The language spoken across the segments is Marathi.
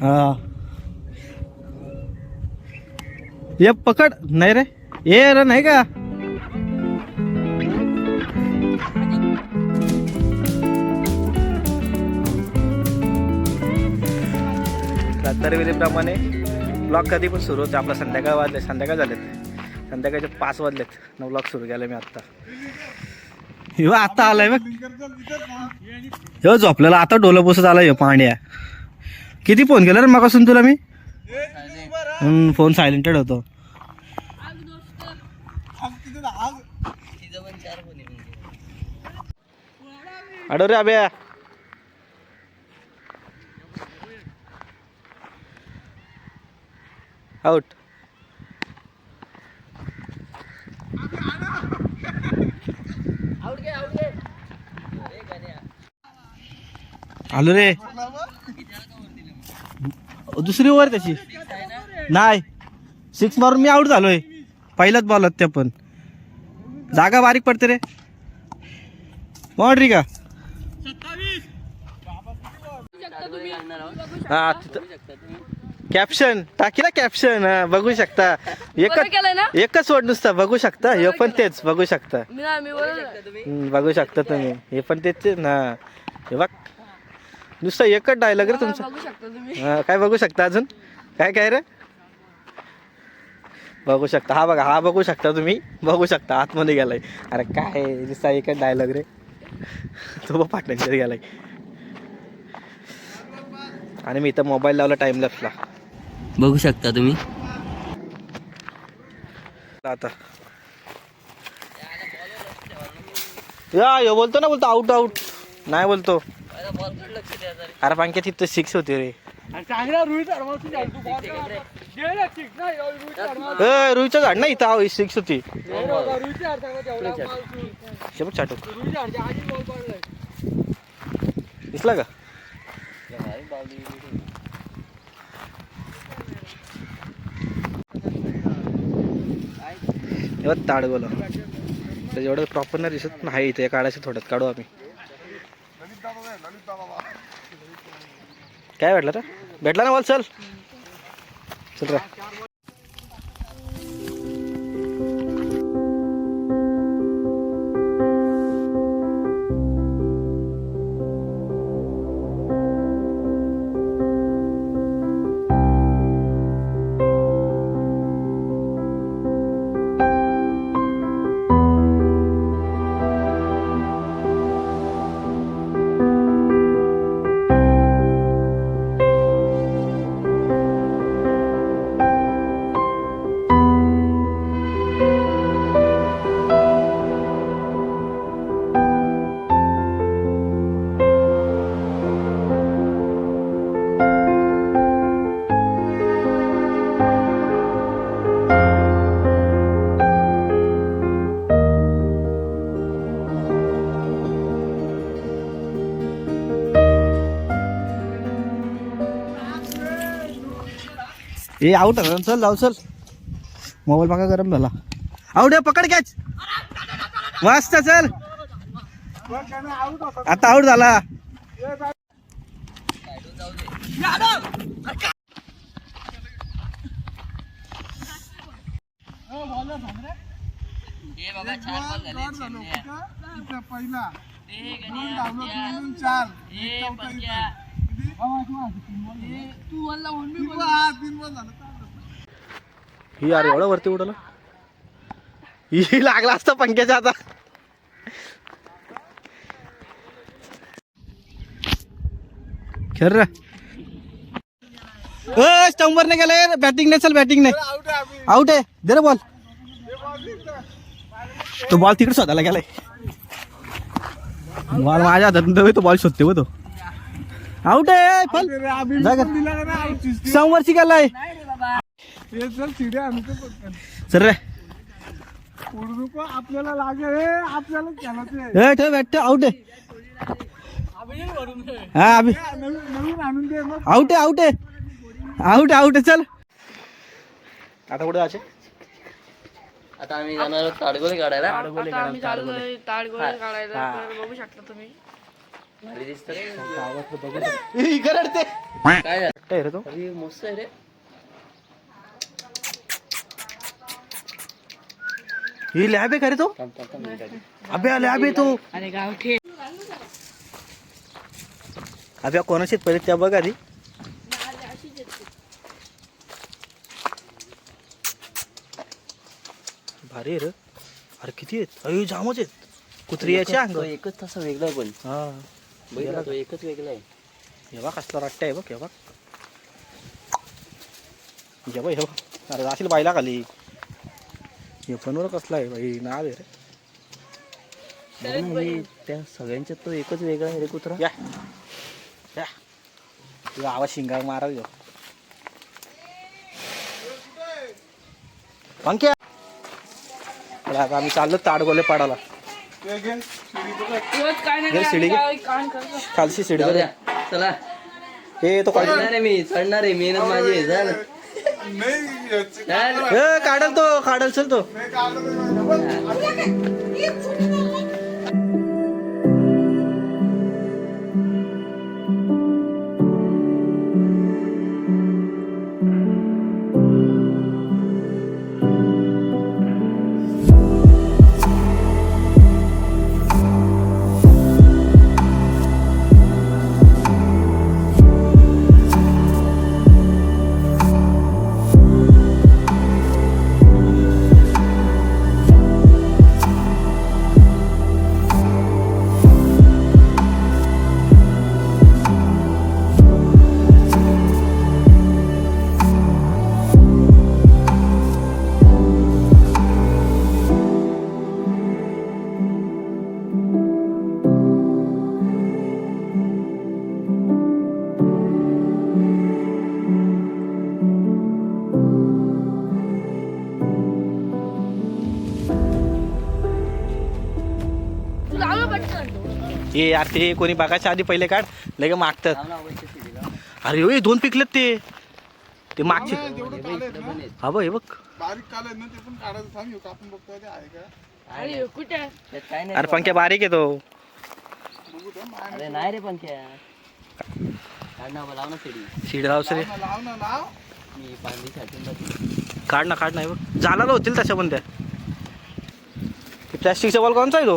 हा ये पकड नाही रे ये रे नाही का दरवेळेप्रमाणे ब्लॉग कधी पण सुरू होते आपला संध्याकाळ वाजले संध्याकाळ झालेत संध्याकाळचे पाच वाजलेत नऊ ब्लॉग सुरू केले मी आत्ता ह्यो आता आलाय बघ. ह्यो झोपलेला आता डोलं पुसत आला ह्यो पांड्या. किती फोन केला रे मगासून तुला मी? फोन सायलेंटेड होतो. अडो रे अभ्या. आउट आलो रे. दुसरी ओव्हर त्याची. नाही. सिक्स मारून मी आउट झालोय. पहिल्याच बॉलात त्या पण. जागा बारीक पडते रे. बाउंड्री का हा कॅप्शन टाकी ना कॅप्शन बघू शकता? एकच एकच सोड नुसतं. बघू शकता. हे पण तेच. बघू शकता. बघू शकता तुम्ही. हे पण तेच ना हे बघ. नुसतं एकच डायलॉग रे तुमचा. बघू शकता तुम्ही. हा, काय बघू शकता अजून? काय काय रे? बघू शकता. हा बघा हा बघू शकता तुम्ही. बघू शकता आतमध्ये गेलाय. अरे काय नुसता एकच डायलॉग रे. तो बघ पाटण्याच्या गेलाय. आणि मी इथं मोबाईल लावला टाइम लॅप्सला बघू शकता तुम्ही. आता. या यो बोलतो ना बोलतो. आउट आउट नाही बोलतो. अरे पांक्या तिथं सिक्स होते रे. रुईचं झाड ना इथं सिक्स होती. शेबट चाटू दिसला का? एवढं ताड बोला तर एवढं प्रॉपर नाही दिसत नाही इथे काढायचं थोड्यात काढू आम्ही. काय भेटलं रे भेटला ना बोल चल. चल रे. ए आउट आहे. चल जाऊ चल. मोबाईल बघा गरम झाला. आउट आहे पकड कॅच मस्त चल. आता आउट झाला. मी बोललो. ही अरे एवढं वरती उडवलं ही लागला असता पंख्याच्या आता. खेळ रे. स्टंबर ने गेलाय बॅटिंग नाही चल बॅटिंग नाही. आउट आहे. दे रे बॉल तो बॉल तिकडे स्वतःला गेलाय. बॉल माझ्या हातात तो बॉल शोधते हो तो. आउट आहे फल. समोरची गेलाय सर रे. आपल्याला लागेल आउट आहे. हा अभि नवीन नवीन आणून दे मग. आउट आहे आउट आहे. आउट आउट आहे चल. आता कुठे जायचे? आता आम्ही जाणार ताडगोले काढायला. ताडगोळे काढायला हा. बघू शकता तुम्ही भारी दिसतं रे. इकडे रडते. काय झालं? काय रे तो? अरे मस्त आहे रे. ही लॅब आहे का रे तो. अबे लॅब आहे तो. अरे गाव खेळ अबे कोणाशी पहिले? त्या बघ आधी. भारी रे. अरे किती आहेत? अरे जामच आहेत. कुत्री याचे अंग एकच तसा वेगळा पण. हा. बघितला तो एकच वेगळा आहे. हे बघ कसला रट्टा आहे बघ हे बघ. हे बघ हे अरे जाशील बायला खाली हे बरं कसला आहे बाई? नाव आहे रे. त्या सगळ्यांच्यात तो एकच वेगळा आहे रे कुत्रा. या. या. तुझा आवाज शिंगा मारा घेऊ चला, आता आम्ही चाललो ताडगोले पाडाला शिडी शिडी खालची सीट जाऊ द्या. चला. हे तो काढ. चढणार आहे मी चढणार आहे मेहनत माझी आहे चल. ए काढल तो काढल चल तू. हे यार ते कोणी बघायच्या आधी पहिले काढ लगे मागतात. अरे होय दोन पिकलेत ते. ते मागचे. हा. हा बघ. हे बघ अरे नाही अरे पंख्या बारीक आहे तो बघू तर माय अरे नाही रे पंख्या. काढ ना लाव ना शिडी. सीड लावस रे. लाव काढ ना काढ ना हे बघ. झाला होतील तशा पण त्या. ते प्लॅस्टिकचा बॉल कोणचा आहे तो?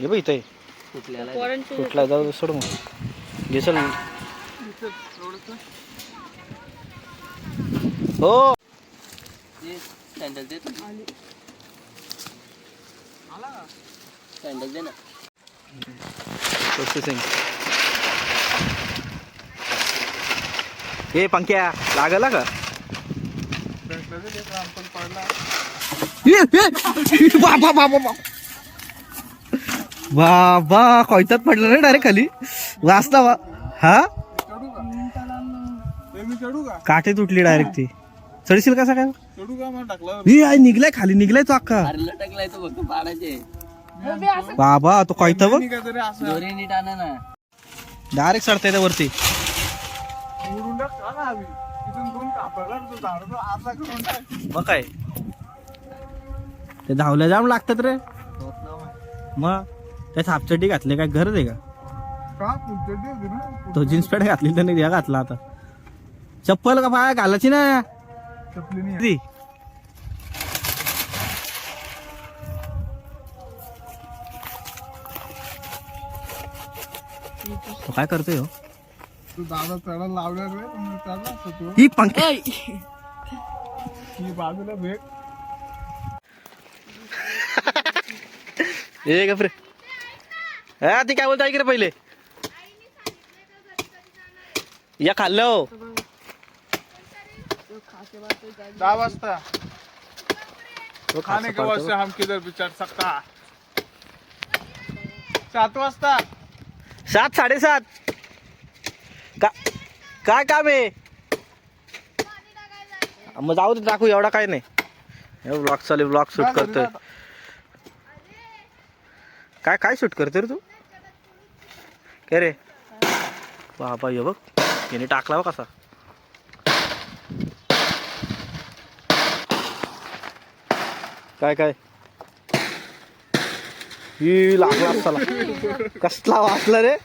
हे बघ इथे कुठला जाऊ दे, सोड मग दिसल. हो. सँडल दे तू. सँडल दे ना. प्रोसेसिंग. हे पंख्या लागला का? पडला. बाबा बाबा बाबा बाबा कोयतात पडलं रे डायरेक्ट खाली. वाचता वा. हा? काठी तुटली डायरेक्ट ती. चढशील कसा काय निघलाय खाली निघलाय तो पाडायचे बाबा तो कोयता बघ. डायरेक्ट चढताय त्या वरती. मग काय. ते धावल्या जाम लागतात रे. मग. मग त्या सापचड्डी घातले काय गरज आहे का? ना? तो जीन्स पॅन्ट घातली त्याने ह्या घातला आता. चप्पल का पाया घालायची ना? चपली नाही. ती. तो काय करतोय हो? तू दादा चढायला लावल्या रे पण चढला असता तू ही पंख्या ही बाजूला भेट. गप्रे. हा ती काय बोलता? रे पहिले. या खाल्लं हो. दहा वाजता. तो खाने. हम किधर भी चढ़ सकता सात वाजता. सात साडेसात. का काय काम आहे? मग जाऊ दे दाखवू एवढा काय नाही. ब्लॉग चालू ब्लॉग शूट करतोय. काय काय शूट करतोय रे तू? काय रे. बाबा ये बघ. याने टाकला बघ कसा. काय काय? ही लागला चला कसला वाचला रे?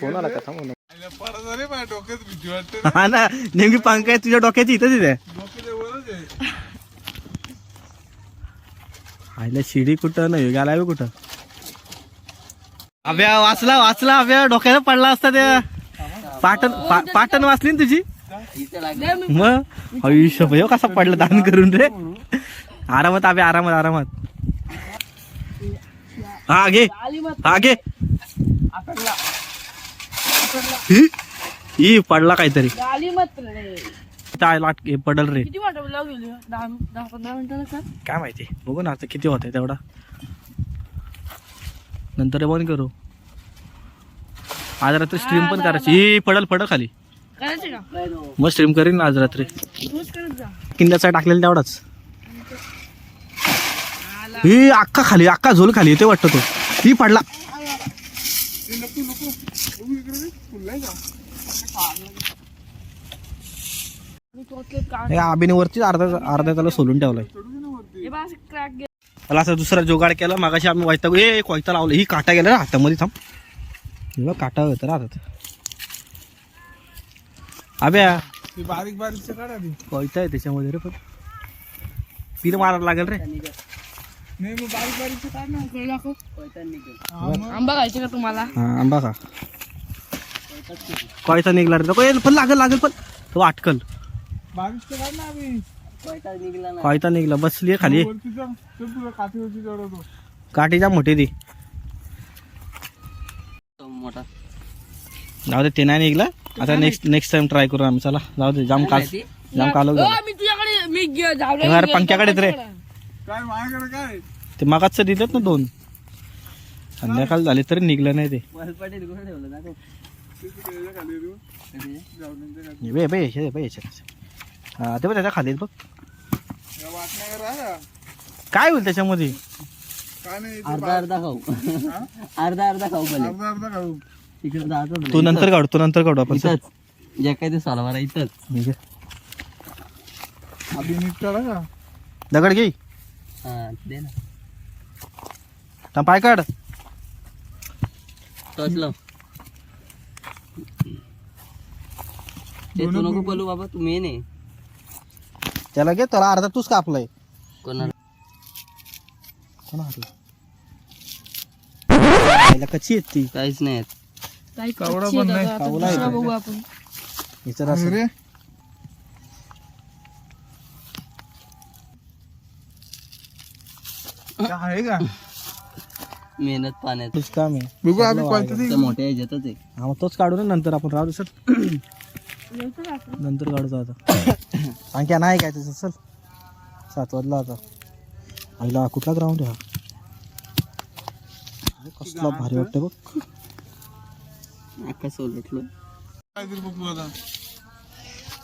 फोन आला का? थांब ना. आईला परत आले माझ्या डोक्यात भीती वाटते. हा ना नेमकी पंखाय तुझ्या डोक्याची इथं. तिथे डोक्यात एवढंच आहे आईला शिडी कुठं? नाही गेला बी कुठं? अभ्या वाचला वाचला अभ्या. डोक्याला पडला असता त्या. पाटण पा- पाटण वाचली ना तुझी? मग? आयुष्य भय कसा पडला दान करून रे. आरामात अभ्या आरामात आरामात. हा घे. हा घे. ही ही पडला काहीतरी. लाट हे पडल रे? किती दहा दहा पंधरा मिनिटाला काय माहिती? बघू ना आता किती होत तेवढा. नंतर बंद करू. आज रात्री स्ट्रीम पण करायची. ही पडल पडल खाली. मग स्ट्रीम करीन ना आज रात्री. तूच करत जा. किल्ल्याचा टाकलेला तेवढाच. ही अक्का खाली अक्का झोल खाली येते वाटतं तो. ही पडला ते नको नको बघू इकडे रे. फुललाय का आणि तो ते काढ हे आबीने वरतीच अर्धा अर्धा त्याला सोलून ठेवलाय. ना वरती त्याला असा दुसरा जोगाड केला मागाशी आम्ही वाईटा ए कोयता लावलं. ही काटा गेला रे हातामध्ये थांब. काटा होतं राहतात आब्या ते बारीक काढा ती. कोयता आहे त्याच्यामध्ये रे पण. पीर मारायला लागेल रे. बारीक ना हा आंबा खायचे का तुम्हाला? हा आंबा का कोयता निघला रे. पण लागेल लागेल पण. तो अटकल ना पैसा निघला ना कोयता निघला बसली आहे खाली वरती चढ चल तुला काठीवरती चढवतो काठीच्या मोठी ती. तो मोठा. जाऊ दे ते नाही निघला. आता नेक्स्ट नेक्स्ट टाइम ट्राय करू आम्ही. चला जाऊ दे जाम काल जाम कालो मी तुझ्याकडे मी गे- जावलं अरे पंख्याकडेच रे. काय माझ्याकडे काय? ते मागाचं दिलेत ना दोन. संध्याकाळ झाली तरी निघलं नाही ते. पाटील कुठे ठेवलं? दाखव. खाली जाऊन बे बे बे याच्यात हा ते बघ त्याच्याखाली बघ. काय होईल त्याच्यामध्ये? काय नाही ते अर्धा अर्धा खाऊ. अर्धा अर्धा खाऊ पहिले. अर्धा अर्धा खाऊ. तिकडे जायचं तू नंतर काढू तू नंतर काढू आपण. इथंच. जे काय ते सालवारा इथंच. ठीक आहे. आधी नीट करा का दगड घे. हा दे ना. थांब, पाय काढ. तू नको बोलू बाबा तू मेन आहे. त्याला घे त्याला अर्धा तूच कापलाय. कोणाला? कोणा हातला कच्ची आहेत ती. काहीच नाही येत. काही कावडा कच्ची पण आहे नाही, दादा, आता कावला आहे दुसरा तो. बघू आपण. विचार असं. रे काय आहे का? मेहनत पाण्यात. तूच काम आहे. बघू आम्ही कोणतं त्या मोठ्या ह्याच्यातच आहे. हा मग तोच काढू ना नंतर आपण राहू दे सर नंतर काढतो आता. आणखी नाही काय त्याचं चल. सात वाजला आता. आईला कुठला ग्राउंड आहे हा कसला भारी वाटतं बघ. आकाश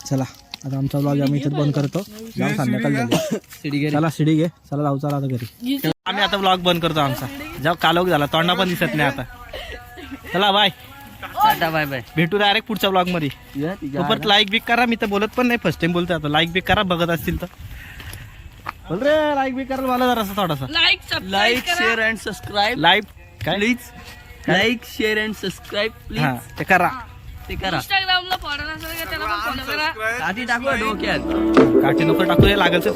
चला आता आमचा ब्लॉग आम्ही इथं बंद करतो. जाऊन संध्याकाळ झाली सिडी घरी चला शिडी घे. चला जाऊ चला आता घरी. आम्ही आता ब्लॉग बंद करतो आमचा. जेव्हा कालोग झाला. तोंडा पण दिसत नाही आता. चला बाय टाटा बाय बाय. भेटू डायरेक्ट पुढच्या ब्लॉगमध्ये. तोपर्यंत लाईक बिक करा मी तर बोलत पण नाही. फर्स्ट टाइम बोलतोय आता. लाईक बिक करा बघत असतील तर. बोल रे लाईक बिक करायला मला जरा थोडासा. लाईक लाईक करा. शेअर अँड सबस्क्राईब लाईक काय? Please like share and subscribe please ते करा. ते करा. इंस्टाग्रामला फॉलो नसेल का त्याला पण फॉलो करा. आधी टाकू डोक्यात. काठी नको टाकू हे लागेल तर.